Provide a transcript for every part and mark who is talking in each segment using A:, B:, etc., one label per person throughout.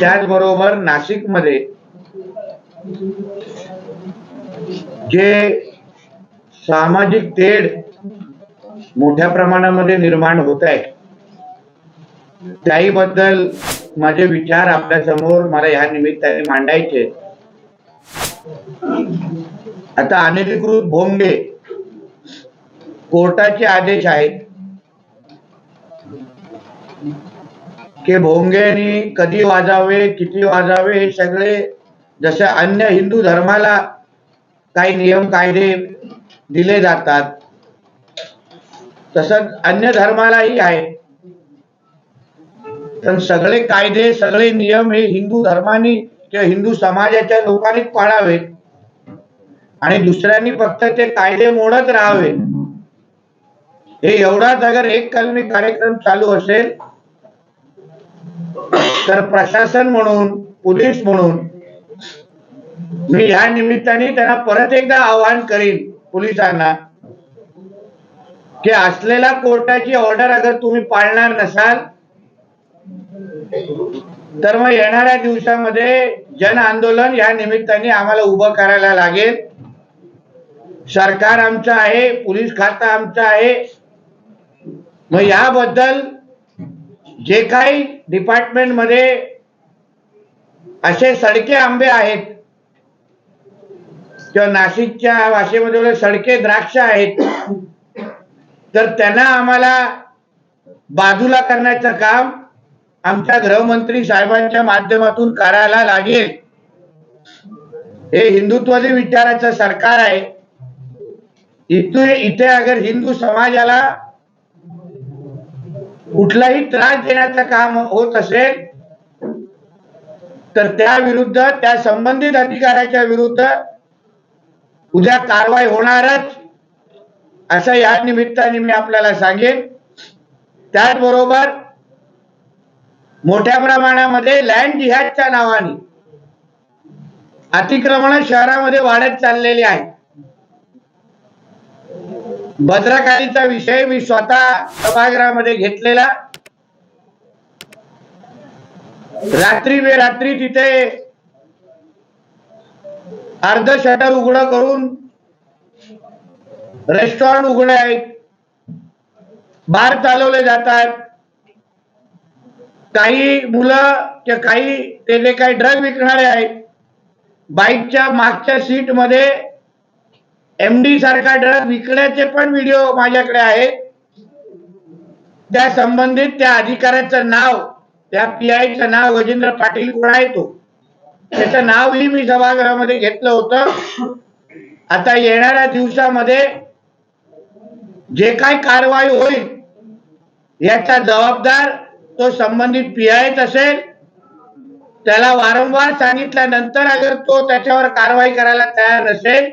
A: त्याचबरोबर नाशिकमध्ये जे सामाजिक तेढ मोठ्या प्रमाणामध्ये निर्माण होत आहे त्याही बद्दल माझे विचार आपल्यासमोर मला ह्या निमित्ताने मांडायचे. आता अनधिकृत भोंगे कोर्टाचे आदेश आहेत. की भोंग्यानी कधी वाजावे किती वाजावे हे सगळे जसे अन्य हिंदू धर्माला काही नियम कायदे दिले जातात तसंच अन्य धर्मालाही आहे पण सगळे कायदे सगळे नियम हे हिंदू धर्मानी किंवा हिंदू समाजाच्या लोकांनीच पाळावेत. आणि दुसऱ्यांनी फक्त ते कायदे मोडत राहावे हे एवढाच अगर एक कलमी कार्यक्रम चालू असेल तर प्रशासन म्हणून पोलीस म्हणून मी ह्या निमित्ताने त्यांना परत एकदा आवाहन करीन पोलिसांना की असलेला कोर्टाची ऑर्डर अगर तुम्ही पाळणार नसाल तर मग येणाऱ्या दिवसामध्ये जन आंदोलन या निमित्ताने आम्हाला उभं करायला लागेल. सरकार आमचं आहे पोलीस खातं आमचं आहे. मग याबद्दल जे काही डिपार्टमेंटमध्ये असे सडके आंबे आहेत किंवा नाशिकच्या भाषेमध्ये सडके द्राक्ष आहेत तर त्यांना आम्हाला बाजूला करण्याचं काम आमच्या गृहमंत्री साहेबांच्या माध्यमातून करायला लागेल. हे हिंदुत्वादी विचाराचं सरकार आहे. इथे इथे अगर हिंदू समाजाला कुठलाही त्रास देण्याचं काम होत असेल तर त्या विरुद्ध त्या संबंधित अधिकाऱ्याच्या विरुद्ध उद्या कारवाई होणारच असं या निमित्ताने मी आपल्याला सांगेन. त्याचबरोबर मोठ्या प्रमाणामध्ये लँड जिहादच्या नावाने अतिक्रमण शहरामध्ये वाढत चाललेली आहे भद्रकालीचा विषय मी स्वतः सभागृहामध्ये घेतलेला. रात्री बेरात्री तिथे अर्ध शटर उघड करून रेस्टॉरंट उघडे आहेत बार चालवले जातात. काही मुलं किंवा काही ते जे काही ड्रग विकणारे आहेत. बाईकच्या मागच्या सीटमध्ये एमडी सारखा ड्रग विकण्याचे पण व्हिडिओ माझ्याकडे आहेत. त्या संबंधित त्या अधिकाऱ्याचं नाव त्या पीआयचं नाव गजेंद्र पाटील कोण आहे तो. त्याचं नावही मी सभागृहामध्ये घेतलं होतं. आता येणाऱ्या दिवसामध्ये जे काय कारवाई होईल याचा जबाबदार तो संबंधित पी आयच असेल. त्याला वारंवार सांगितल्यानंतर अगर तो त्याच्यावर कारवाई करायला तयार नसेल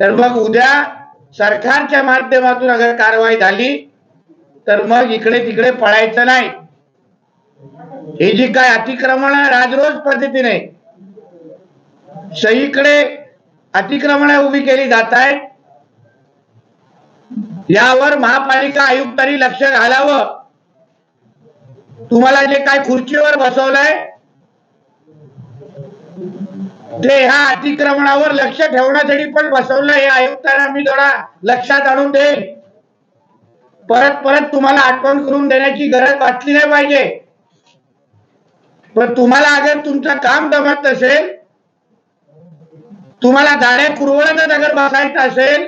A: तर मग उद्या सरकारच्या माध्यमातून अगर कारवाई झाली तर मग इकडे तिकडे पळायचं नाही. हे जी काय अतिक्रमण राजरोज पद्धतीने सईकडे अतिक्रमण उभी केली जात आहे. यावर महापालिका आयुक्तांनी लक्ष घालावं. तुम्हाला जे काय खुर्चीवर बसवलंय ते ह्या अतिक्रमणावर लक्ष ठेवण्यासाठी पण बसवलं हे आयुक्तांना मी थोडा लक्षात आणून देईन. परत परत तुम्हाला आठवण करून देण्याची गरज वाटली नाही पाहिजे. पण तुम्हाला अगर तुमचं काम जमत असेल तुम्हाला गाड्या कुरवडतच अगर बसायचं असेल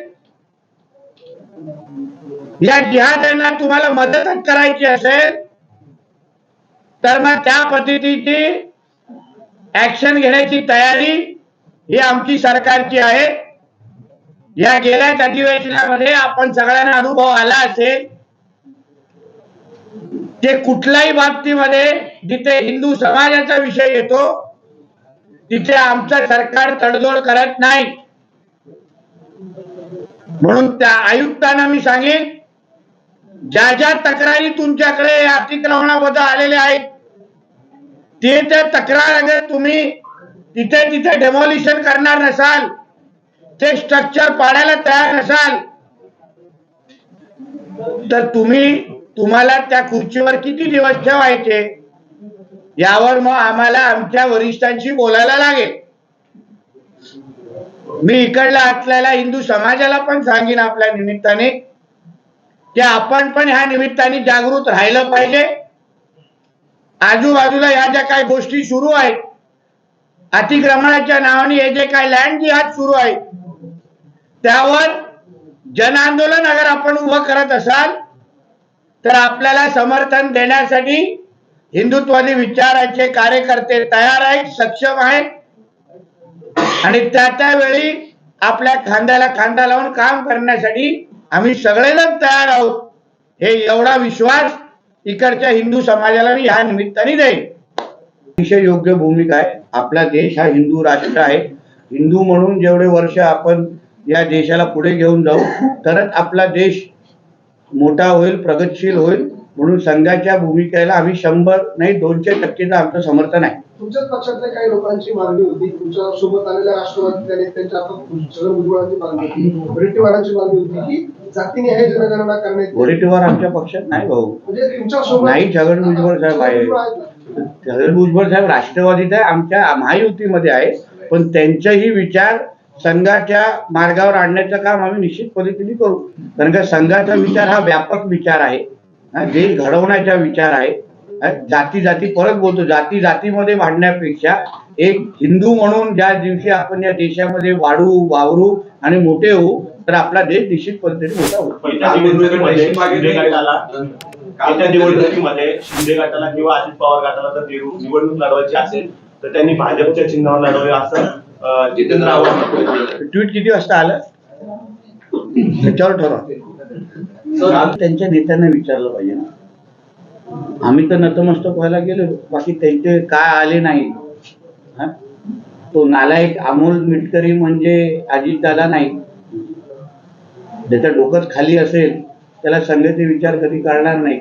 A: या जिहाद्यांना तुम्हाला मदतच करायची असेल तर मग त्या पद्धतीची ऍक्शन घेण्याची तयारी ही आमची सरकारची आहे. या गेल्या अधिवेशनामध्ये आपण सगळ्यांना अनुभव आला असेल ते कुठल्याही बाबतीमध्ये जिथे हिंदू समाजाचा विषय येतो तिथे आमचं सरकार तडजोड करत नाही. म्हणून त्या आयुक्तांना मी सांगेन ज्या ज्या तक्रारी तुमच्याकडे अतिक्रमणाबद्दल आलेल्या आहेत ते त्या तक्रार अगर तुम्ही तिथे तिथे डेमोलिशन करणार नसाल ते स्ट्रक्चर पाडायला तयार नसाल तर तुम्ही तुम्हाला त्या खुर्चीवर किती दिवस ठेवायचे? यावर मग आम्हाला आमच्या वरिष्ठांशी बोलायला लागेल. मी इकडला असलेल्या हिंदू समाजाला पण सांगेन आपल्या निमित्ताने की आपण पण ह्या निमित्ताने जागृत राहिलं पाहिजे. आजूबाजूला ह्या ज्या काही गोष्टी सुरू आहेत अतिक्रमणाच्या नावाने हे जे काही लँड जिहाद सुरू आहे त्यावर जन आंदोलन अगर आपण उभं करत असाल तर आपल्याला समर्थन देण्यासाठी हिंदुत्वादी विचाराचे कार्यकर्ते तयार आहेत सक्षम आहेत. आणि त्या त्यावेळी आपल्या खांद्याला खांदा लावून काम करण्यासाठी आम्ही सगळेजण तयार आहोत. हे एवढा विश्वास इकडच्या हिंदू समाजाला मी ह्या निमित्ताने देईन अतिशय योग्य भूमिका आहे. आपला देश हा हिंदू राष्ट्र आहे. हिंदू म्हणून जेवढे वर्ष आपण या देशाला पुढे घेऊन जाऊ तरच आपला देश मोठा होईल प्रगतशील होईल. म्हणून संघाच्या भूमिकेला आम्ही शंभर नाही दोनशे टक्केचं आमचं समर्थन आहे.
B: तुमच्याच पक्षातल्या काही लोकांची मागणी होती. तुमच्यासोबत आलेल्या राष्ट्रवादीतल्या नेत्यांच्या छगन भुजबळांची मागणी होती. वडेट्टीवारांची मागणी होती की जातीने हे जनगणना करण्यात
A: गोरेटीवर आमच्या पक्षात नाही भाऊ.
B: म्हणजे तुमच्यासोबत
A: नाही छगन भुजबळ साहेब आहे. छगन भुजबळ साहेब राष्ट्रवादीत आहे आमच्या महायुतीमध्ये आहे. पण त्यांचेही विचार संघाच्या मार्गावर आणण्याचं काम आम्ही निश्चित पद्धतीने करू. कारण का संघाचा विचार हा व्यापक विचार आहे. देश घडवण्याचा विचार आहे जाती जाती परत बोलतो. जाती जातीमध्ये भांडण्यापेक्षा एक हिंदू म्हणून ज्या दिवशी आपण या देशामध्ये वाढू वावरू आणि मोठे होऊ तर आपला देश निश्चित पद्धतीने मोठा होईल.
C: पहिल्या निवडणुकीमध्ये शिंदे गटाला कालच्या निवडणुकीमध्ये शिंदे गटाला किंवा अजित पवार गटाला जर निवड- निवडणूक लढवायची असेल तर त्यांनी भाजपच्या चिन्हावर लढवे असं जितेंद्र आव्हाड.
A: ट्विट किती वाजता आलं? त्याच्यावर ठरवा. त्यांच्या नेत्यांना विचारलं पाहिजे ना. आम्ही तर नतमस्तक व्हायला गेलो बाकी त्यांचे काय आले नाही. तो नालायक अमोल मिटकरी म्हणजे अजितदादा नाही ज्याचं डोकंच खाली असेल त्याला संघाचे विचार कधी करणार नाही.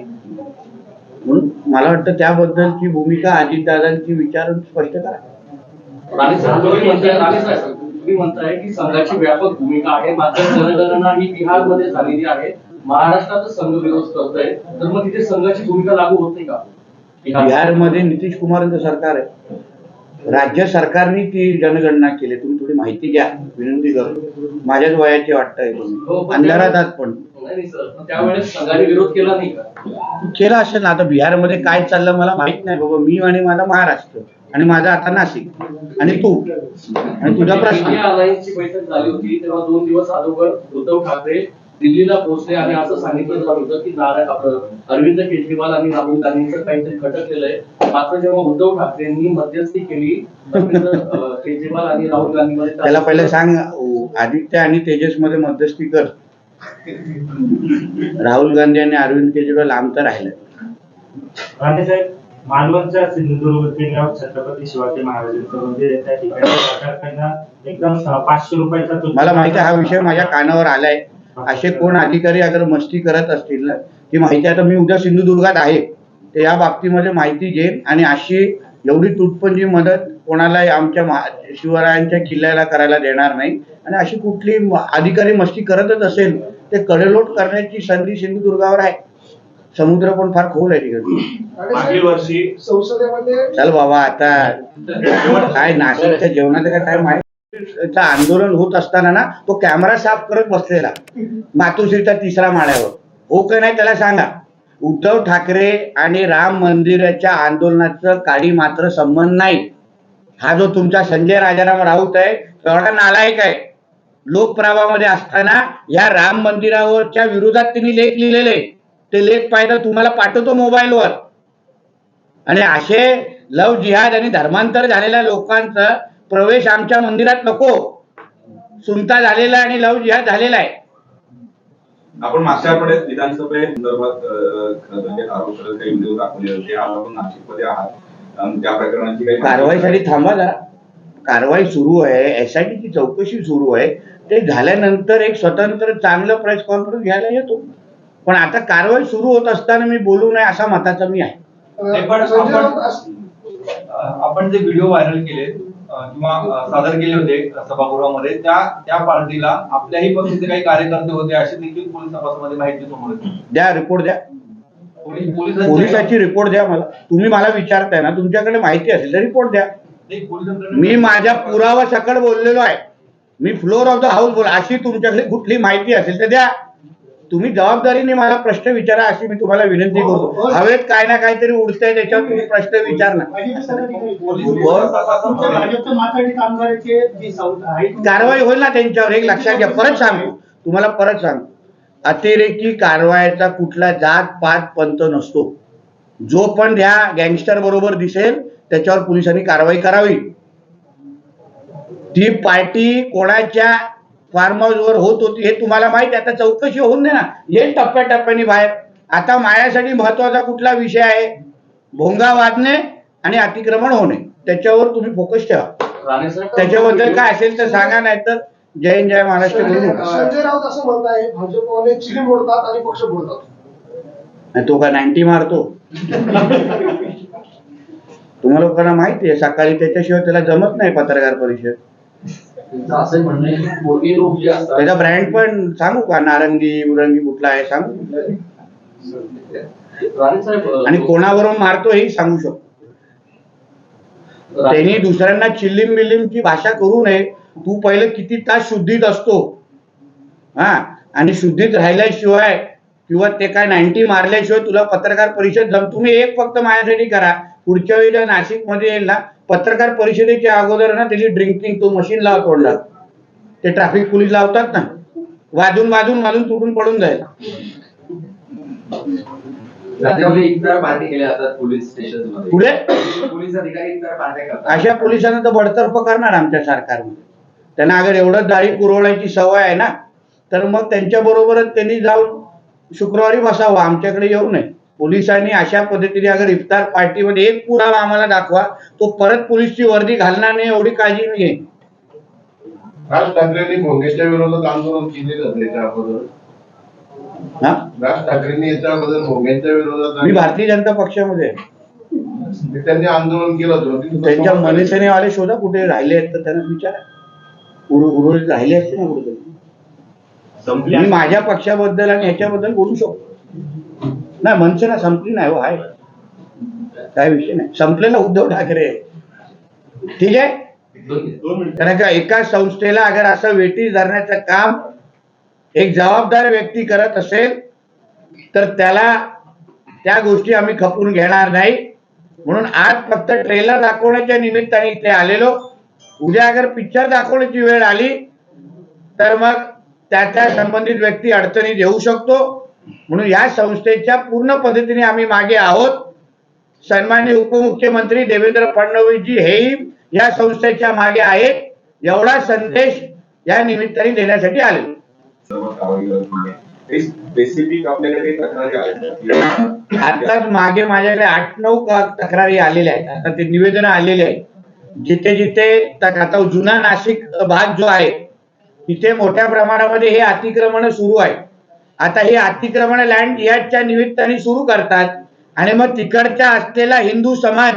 A: म्हणून मला वाटतं त्याबद्दलची भूमिका अजितदादांची विचार स्पष्ट करा.
D: म्हणताय की संघाची व्यापक भूमिका आहे. मात्र जनगणना ही बिहारमध्ये झालेली आहे. महाराष्ट्रात संघ विरोध करतोय तर मग तिथे संघाची भूमिका लागू होत नाही का? बिहार
A: बिहारमध्ये नितीश कुमारांचं सरकार आहे. राज्य सरकारने ती जनगणना केली. तुम्ही थोडी माहिती घ्या विनंती करू. माझ्याच वयाचे वाटतंय
D: हो,
A: अंधारात आहात पण.
D: त्यावेळेस संघाने विरोध केला नाही का?
A: केलं असेल ना. आता बिहारमध्ये काय चाललं मला माहीत नाही बाबा. मी आणि माझा महाराष्ट्र आणि माझा आता नाशिक आणि तू. आणि तुझा प्रश्न.
D: बैठक झाली होती. तेव्हा दोन दिवस अगोदर उद्धव ठाकरे दिल्लीला पोहोचले आणि असं सांगितलं जात होतं की नारायण आपलं अरविंद केजरीवाल आणि राहुल गांधींचं काहीतरी खटकलेलं आहे. मात्र जेव्हा उद्धव ठाकरेंनी मध्यस्थी केली केजरीवाल आणि राहुल गांधीमध्ये
A: त्याला पहिलं सांग आदित्य आणि तेजसमध्ये मध्यस्थी कर. राहुल गांधी आणि अरविंद केजरीवाल लांब तर राहिलं.
E: राणेसाहेब मालवणच्या सिंधुदुर्ग किल्ल्यावर छत्रपती शिवाजी महाराजांचं मंदिर आहे. त्या ठिकाणी एकदम पाचशे रुपयाचा
A: मला माहिती आहे हा विषय माझ्या कानावर आलाय. असे कोण अधिकारी अगर मस्ती करत असतील ना ती माहिती आता मी उद्या सिंधुदुर्गात आहे. तर या बाबतीमध्ये माहिती घेईन आणि अशी एवढी तुटपंजी मदत कोणाला आमच्या शिवरायांच्या किल्ल्याला करायला देणार नाही. आणि अशी कुठली अधिकारी मस्ती करतच असेल ते कडेलोट करण्याची संधी सिंधुदुर्गावर आहे. समुद्र पण फार खोल आहे तिकडे.
C: मागील वर्षी
B: संसदेमध्ये
A: चल बाबा आता काय नाशिकच्या जेवणाचं काय टाइम आहे? आंदोलन होत असताना ना तो कॅमेरा साफ करत बसलेला. मातोश्रीचा तिसरा माळ्यावर. हो का नाही त्याला सांगा. उद्धव ठाकरे आणि राम मंदिराच्या आंदोलनाचं काही मात्र संबंध नाही. हा जो तुमचा संजय राजाराम राऊत आहे तेवढा नालायक आहे. लोकप्रभामध्ये असताना या राम मंदिरावरच्या विरोधात त्यांनी लेख लिहिलेले. ते लेख पाहिजे तुम्हाला पाठवतो मोबाईलवर. आणि असे लव जिहाद आणि धर्मांतर झालेल्या लोकांचं प्रवेश आमच्या मंदिरात नको. सुनता झालेला आणि लव जिहाद झालेला आहे.
F: आपण मागच्या आठवड्यात विधानसभे संदर्भात अ, खरं तर जे आरोप करत काही व्हिडिओ दाखवले होते आज आपण नाशिकमध्ये आहात. अम, त्या प्रकरणाची काही
A: कारवाईसाठी थांबा जरा. कारवाई सुरू आहे एस आय टीची चौकशी सुरू आहे. ते झाल्यानंतर एक स्वतंत्र चांगलं प्रेस कॉन्फरन्स घ्यायला येतो. पण आता कारवाई सुरू होत असताना मी बोलू नये असा मताचा मी आहे.
G: आपण- जे व्हिडिओ व्हायरल केले किंवा सादर केले होते सभागृहामध्ये. त्या त्या पार्टीला आपल्याही पक्षाचे काही कार्यकर्ते होते अशी देखील पोलीस तपासामध्ये माहिती समोर
A: द्या रिपोर्ट द्या. पोलिसाची रिपोर्ट द्या मला. तुम्ही मला विचारताय ना तुमच्याकडे माहिती असेल तर रिपोर्ट द्या. मी माझ्या पुरावा सकट बोललेलो आहे. मी फ्लोर ऑफ द हाऊस बोल अशी तुमच्याकडे कुठली माहिती असेल तर द्या. तुम्ही जबाबदारीने मला प्रश्न विचारा अशी मी तुम्हाला विनंती करतो. हवेत काय ना काहीतरी उडतंय त्याच्यावर तुम्ही प्रश्न विचार ना.
H: तुमच्या भाजपच्या माथाडी कामगाराचे जी संस्था आहे
A: कारवाई होईल ना त्यांच्यावर एक लक्षात घ्या. परत सांगतो. तुम्हाला परत सांगतो. अतिरेकी कारवाईचा कुठला जात पात पंत नसतो. जो पण त्या गँगस्टर बरोबर दिसेल त्याच्यावर पोलिसांनी कारवाई करावी. ती पार्टी कोणाच्या फार्म वर होत होती हे तुम्हाला माहिती आहे. आता चौकशी होऊन दे ना. येईल टप्प्याटप्प्याने बाहेर. आता माझ्यासाठी महत्त्वाचा कुठला विषय आहे? भोंगा वाजणे आणि अतिक्रमण होणे. त्याच्यावर तुम्ही फोकस ठेवा. त्याच्याबद्दल काय असेल तर सांगा नाही तर जय हिंद जय महाराष्ट्र
B: संजय राऊत असं म्हणत आहे भाजपवाले चिली मोडतात आणि पक्ष
A: आणि तो का नाईन्टी मारतो? तुम्हाला लोकांना माहिती आहे? सकाळी त्याच्याशिवाय त्याला जमत नाही पत्रकार परिषद.
D: त्यांचं
A: ब्रँड पण सांगू का? नारंगी उरंगी कुठला आहे सांगू? आणि कोणावरून मारतो हेही सांगू शकतो. त्यांनी दुसऱ्यांना चिल्लीम बिल्लीमची भाषा करू नये. तू पहिले किती तास शुद्धीत असतो. हा? आणि शुद्धीत राहिल्याशिवाय किंवा ते काय नाईन्टी मारल्याशिवाय तुला पत्रकार परिषद जम तुम्ही एक फक्त माझ्यासाठी करा. पुढच्या वेळी नाशिकमध्ये येईल ना पत्रकार परिषदेच्या अगोदर ना त्याची ड्रिंकिंग तो मशीन लावा तोंडात ते ट्रॅफिक पोलीस लावतात ना वाजून वाजून वाजून तुटून पडून जाईल पुढे? अशा पोलिसांना तर बडतर्फ करणार आमच्या सरकारमध्ये. त्यांना अगर एवढं दाढी पुरवण्याची सवय आहे ना तर मग त्यांच्या बरोबरच त्यांनी जाऊन शुक्रवारी बसावं आमच्याकडे येऊ नये. पोलिसांनी अशा पद्धतीने अगर इफ्तार पार्टीमध्ये एक पुरावा आम्हाला दाखवा तो परत पोलीसची वर्दी घालणार नाही एवढी काळजी मी घेईन
I: राज ठाकरेंनी भोंगेच्या विरोधात आंदोलन केलेलं त्याच्या अगोदर
A: हा?
I: राज ठाकरेंनी याच्या अगोदर भोंगेच्या विरोधात
A: मी भारतीय जनता पक्षामध्ये आहे.
I: आणि त्यांनी आंदोलन केलं होतं. तिथं
A: त्यांच्या मनसेने वाले शोधा कुठे राहिले आहेत तर त्यांना विचारा. उर- राहिले असते ना कुठे
C: संपली.
A: मी माझ्या पक्षाबद्दल आणि ह्याच्याबद्दल बोलू शकतो. नाही मनसे ना संपली नाही हो आहे. काय विषय नाही. संपलेला उद्धव ठाकरे. ठीक आहे? कारण का एका संस्थेला अगर असं वेटी धरण्याचं काम एक जबाबदार व्यक्ती करत असेल तर त्याला त्या गोष्टी आम्ही खपून घेणार नाही. म्हणून आज फक्त ट्रेलर दाखवण्याच्या निमित्ताने इथे आलेलो. उद्या अगर पिक्चर दाखवण्याची वेळ आली तर मग त्या त्या संबंधित व्यक्ती अडचणीत येऊ शकतो. म्हणून या संस्थेच्या पूर्ण पद्धतीने आम्ही मागे आहोत. सन्मान्य उपमुख्यमंत्री देवेंद्र फडणवीसजी हेही या संस्थेच्या मागे आहेत. एवढा संदेश या निमित्ताने देण्यासाठी आले. आताच मागे माझ्याकडे आठ नऊ तक्रारी आलेल्या आहेत. आता ते निवेदन आलेले आहेत. जिथे जिथे आता जुना नाशिक भाग जो आहे तिथे मोठ्या प्रमाणामध्ये हे अतिक्रमण सुरू आहे आता हे अतिक्रमण लँड याच्या निमित्ताने सुरू करतात. आणि मग तिकडच्या असलेला हिंदू समाज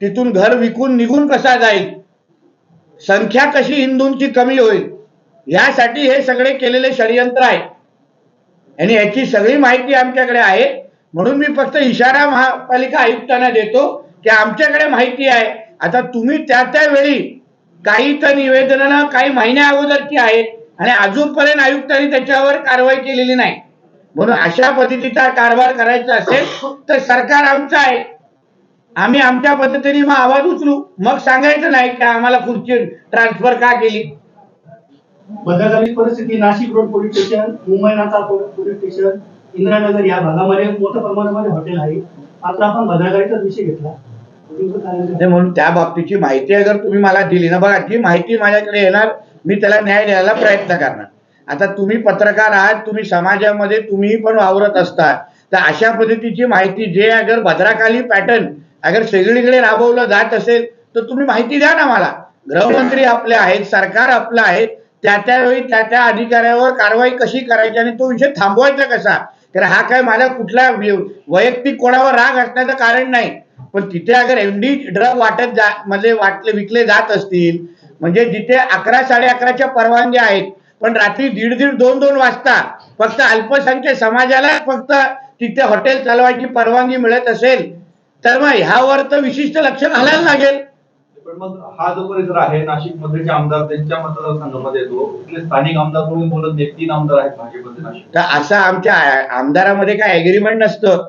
A: तिथून घर विकून निघून कसा जाईल? संख्या कशी हिंदूंची कमी होईल? यासाठी हे सगळे केलेले षडयंत्र आहे. आणि याची सगळी माहिती आमच्याकडे आहे. म्हणून मी फक्त इशारा महापालिका आयुक्तांना देतो की आमच्याकडे माहिती आहे. आता तुम्ही त्या त्यावेळी काही तर निवेदनं काही महिन्या अगोदरची आहेत आणि अजूनपर्यंत आयुक्तांनी त्याच्यावर कारवाई केलेली नाही. म्हणून अशा पद्धतीचा कारभार करायचा असेल तर सरकार आमचं आहे. आम्ही आमच्या पद्धतीने मग आवाज उचलू. मग सांगायचं नाही की आम्हाला खुर्ची ट्रान्सफर का केली.
H: बदललेली परिस्थिती Nashik road police station Mumbai नाका पोलीस स्टेशन इंदिरानगर या भागामध्ये मोठ्या प्रमाणामध्ये हॉटेल आहे. आता आपण भद्रागाडीचाच विषय घेतला.
A: म्हणून त्या बाबतीची माहिती अगर तुम्ही मला दिली ना बघा ती माहिती माझ्याकडे येणार. मी त्याला न्याय द्यायला प्रयत्न करणार. आता तुम्ही पत्रकार आहात तुम्ही समाजामध्ये तुम्ही पण वावरत असता. तर अशा पद्धतीची माहिती जे अगर भद्राकाली पॅटर्न अगर सगळीकडे राबवलं जात असेल तर तुम्ही माहिती द्या ना मला. गृहमंत्री आपले आहेत सरकार आपलं आहे त्या त्यावेळी त्या त्या अधिकाऱ्यावर कारवाई कशी करायची आणि तो विषय थांबवायचा कसा? तर हा काय माझा कुठला वैयक्तिक कोणावर राग असण्याचं कारण नाही. पण तिथे अगर एमडी ड्रग वाटत जा मध्ये वाटले विकले जात असतील म्हणजे जिथे अकरा साडे अकराच्या परवानग्या आहेत पण रात्री दीड दीड दोन दोन वाजता फक्त अल्पसंख्य समाजाला फक्त तिथे हॉटेल चालवायची परवानगी मिळत असेल तर मग ह्यावर तर विशिष्ट लक्ष घालायला लागेल.
G: पण मग हा जो परिसर आहे नाशिकमध्ये आमदार त्यांच्या मतदारसंघामध्ये येतो तिथले स्थानिक आमदार कोणी बोलत नाही तीन आमदार आहेत भाजपचे नाशिक
A: तर असं आमच्या आमदारामध्ये काय ऍग्रीमेंट नसतं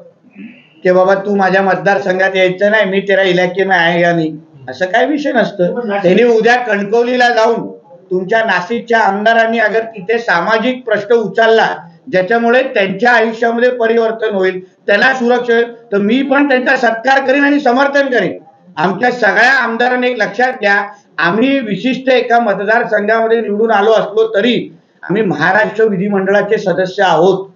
A: की बाबा तू माझ्या मतदारसंघात यायचं नाही मी तेरा इलाके में आहे या नाही. असं काय विषय नसतं. त्यांनी उद्या कणकवलीला जाऊन तुमच्या नाशिकच्या आमदारांनी अगर तिथे सामाजिक प्रश्न उचलला ज्याच्यामुळे त्यांच्या आयुष्यामध्ये परिवर्तन होईल त्यांना सुरक्षा होईल तर मी पण त्यांचा सत्कार करीन आणि समर्थन करीन. आमच्या सगळ्या आमदारांनी एक लक्षात घ्या आम्ही विशिष्ट एका मतदारसंघामध्ये निवडून आलो असलो तरी आम्ही महाराष्ट्र विधिमंडळाचे सदस्य आहोत.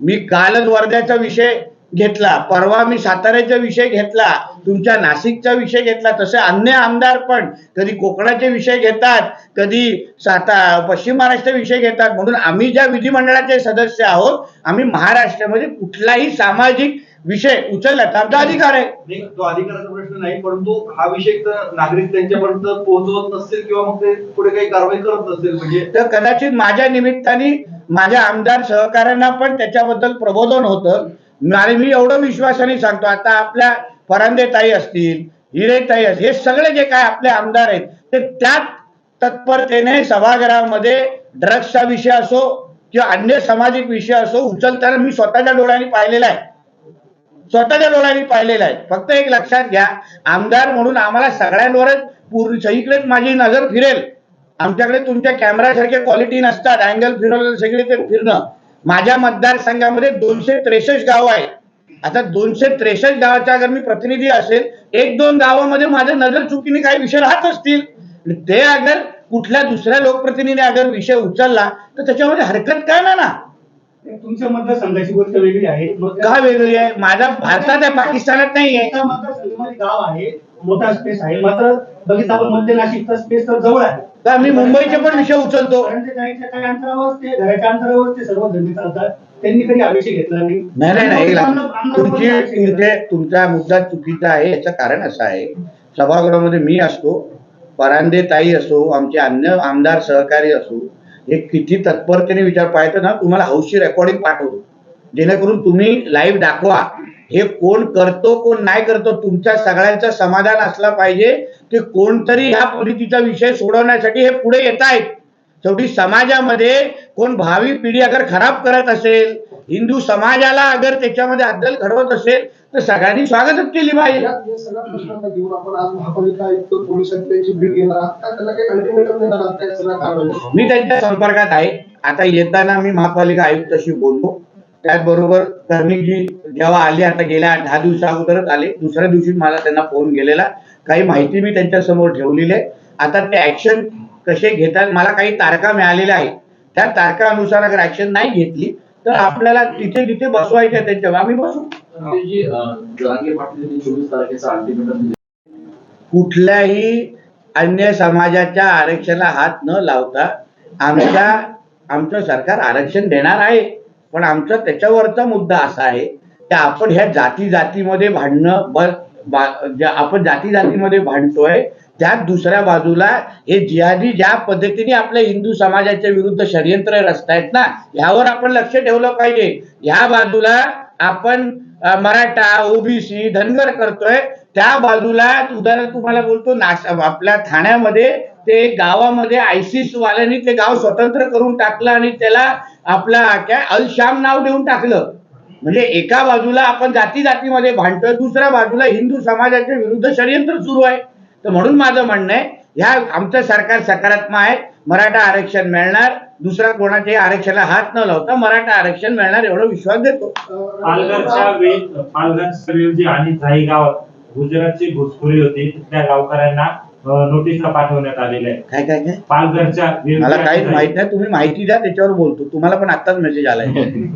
A: मी कालच वर्ध्याचा विषय घेतला. परवा मी साताऱ्याचा विषय घेतला तुमच्या नाशिकचा विषय घेतला. तसे अन्य आमदार पण कधी कोकणाचे विषय घेतात कधी साता पश्चिम महाराष्ट्र विषय घेतात. म्हणून आम्ही ज्या विधिमंडळाचे सदस्य आहोत आम्ही महाराष्ट्रामध्ये कुठलाही सामाजिक विषय उचलला तर आमचा अधिकार आहे.
G: तो अधिकाराचा प्रश्न नाही परंतु हा विषय तर नागरिक त्यांच्यापर्यंत पोहोचवत नसतील किंवा मग ते पुढे काही कारवाई करत नसतील म्हणजे
A: तर कदाचित माझ्या निमित्ताने माझ्या आमदार सहकाऱ्यांना पण त्याच्याबद्दल प्रबोधन होतं. आणि मी एवढं विश्वासाने सांगतो. आता आपल्या परांदे ताई असतील हिरेताई असतील हे सगळे जे काय आपले आमदार आहेत ते त्याच तत्परतेने सभागृहामध्ये ड्रग्सचा विषय असो किंवा अन्य सामाजिक विषय असो उचलताना मी स्वतःच्या डोळ्यांनी पाहिलेला आहे. स्वतःच्या डोळ्यांनी पाहिलेला आहे. फक्त एक लक्षात घ्या आमदार म्हणून आम्हाला सगळ्यांवरच पूर्ण सगळीकडेच माझी नजर फिरेल. आमच्याकडे तुमच्या कॅमेरासारख्या क्वालिटी नसतात अँगल फिरवलं सगळे ते फिरणं. माझ्या मतदारसंघामध्ये दोनशे त्रेसष्ट गाव आहेत. आता दोनशे त्रेसष्ट गावाच्या अगर मी प्रतिनिधी असेल एक दोन गावामध्ये माझ्या नजर चुकीने काही विषय राहत असतील. ते अगर कुठल्या दुसऱ्या लोकप्रतिनिधी अगर विषय उचलला तर त्याच्यामध्ये हरकत काय ना ना?
H: तुमच्या मतदारसंघाची गोष्ट वेगळी आहे.
A: का वेगळी आहे? माझा भारतात आहे पाकिस्तानात नाही आहे.
H: एका मतदारसंघामध्ये गाव आहे मोठा स्पेस आहे. मात्र बघितलं आपण मध्य नाशिकचा स्पेस तर जवळ आहे.
A: तर मी मुंबईचे पण विषय उचलतो.
H: काही अंतरावर ते घराच्या अंतरावर ते सर्व धंदे चालतात. त्यांनी कधी अभिषेक घेतला नाही.
A: नाही नाही? तुमचे तुमचा मुद्दा चुकीचा आहे याचं कारण असं आहे. सभागृहामध्ये मी असतो परांदे ताई असो आमचे अन्य आमदार सहकारी असो हे किती तत्परतेने विचार पाहायचं ना तुम्हाला हौशी रेकॉर्डिंग पाठवतो. जेणेकरून तुम्ही लाईव्ह दाखवा. हे कोण करतो कोण नाही करतो तुमच्या सगळ्यांचं समाधान असलं पाहिजे की कोणतरी ह्या पद्धतीचा विषय सोडवण्यासाठी हे पुढे येत आहेत शेवटी समाजामध्ये कोण भावी पिढी अगर खराब करत असेल हिंदू समाजाला अगर त्याच्यामध्ये अद्दल घडवत असेल तर सगळ्यांनी स्वागतच केली पाहिजे. मी त्यांच्या संपर्कात आहे. आता येताना मी महापालिका आयुक्ताशी बोललो. त्याचबरोबर कर्णिकजी जेव्हा आले आता गेल्या दहा दिवसा अगोदरच आले. दुसऱ्या दिवशी मला त्यांना फोन गेलेला काही माहिती मी त्यांच्यासमोर ठेवलेली आहे. आता ते ऍक्शन कसे घेतात मला काही तारखा मिळालेल्या आहेत. त्या तारखानुसार अगर ऍक्शन नाही घेतली तर आपल्याला तिथे तिथे बसवायचं आहे त्यांच्यावर. आम्ही बसू. कुठल्याही अन्य समाजाच्या आरक्षणाला हात न लावता आमच्या आमचं सरकार आरक्षण देणार आहे. पण आमचा त्याच्यावरचा मुद्दा असा आहे की आपण ह्या जाती जातीमध्ये भांडणं आपण जाती जातीमध्ये भांडतोय त्यात दुसऱ्या बाजूला हे जिहादी ज्या पद्धतीने आपल्या हिंदू समाजाच्या विरुद्ध षडयंत्र रचतायत ना यावर आपण लक्ष ठेवलं पाहिजे. या बाजूला आपण मराठा ओबीसी धनगर करतोय. त्या बाजूला उदाहरण तुम्हाला बोलतो नाश आपल्या ठाण्यामध्ये ते गावामध्ये आयसिस वाल्यांनी ते गाव स्वतंत्र करून टाकलं आणि त्याला आपला काय अल नाव देऊन टाकलं. म्हणजे एका बाजूला आपण जाती जातीमध्ये भांडतोय दुसऱ्या बाजूला हिंदू समाजाच्या विरुद्ध षडयंत्र सुरू आहे. तर म्हणून माझं म्हणणं आहे ह्या आमचं सरकार सकारात्मक आहे मराठा आरक्षण मिळणार दुसऱ्या कोणाच्याही आरक्षणाला हात न लावता मराठा आरक्षण मिळणार एवढा विश्वास देतो.
E: पालघरच्या वेळी पालघरच्या वेळी आणि काही गावात गुजरातची घुसखोरी होती त्या गावकऱ्यांना नोटीसला पाठवण्यात आलेल्या आहे.
A: काय काय काय?
E: पालघरच्या
A: मला काहीच माहीत नाही तुम्ही माहिती द्या त्याच्यावर बोलतो. तुम्हाला पण आत्ताच मेसेज आलाय.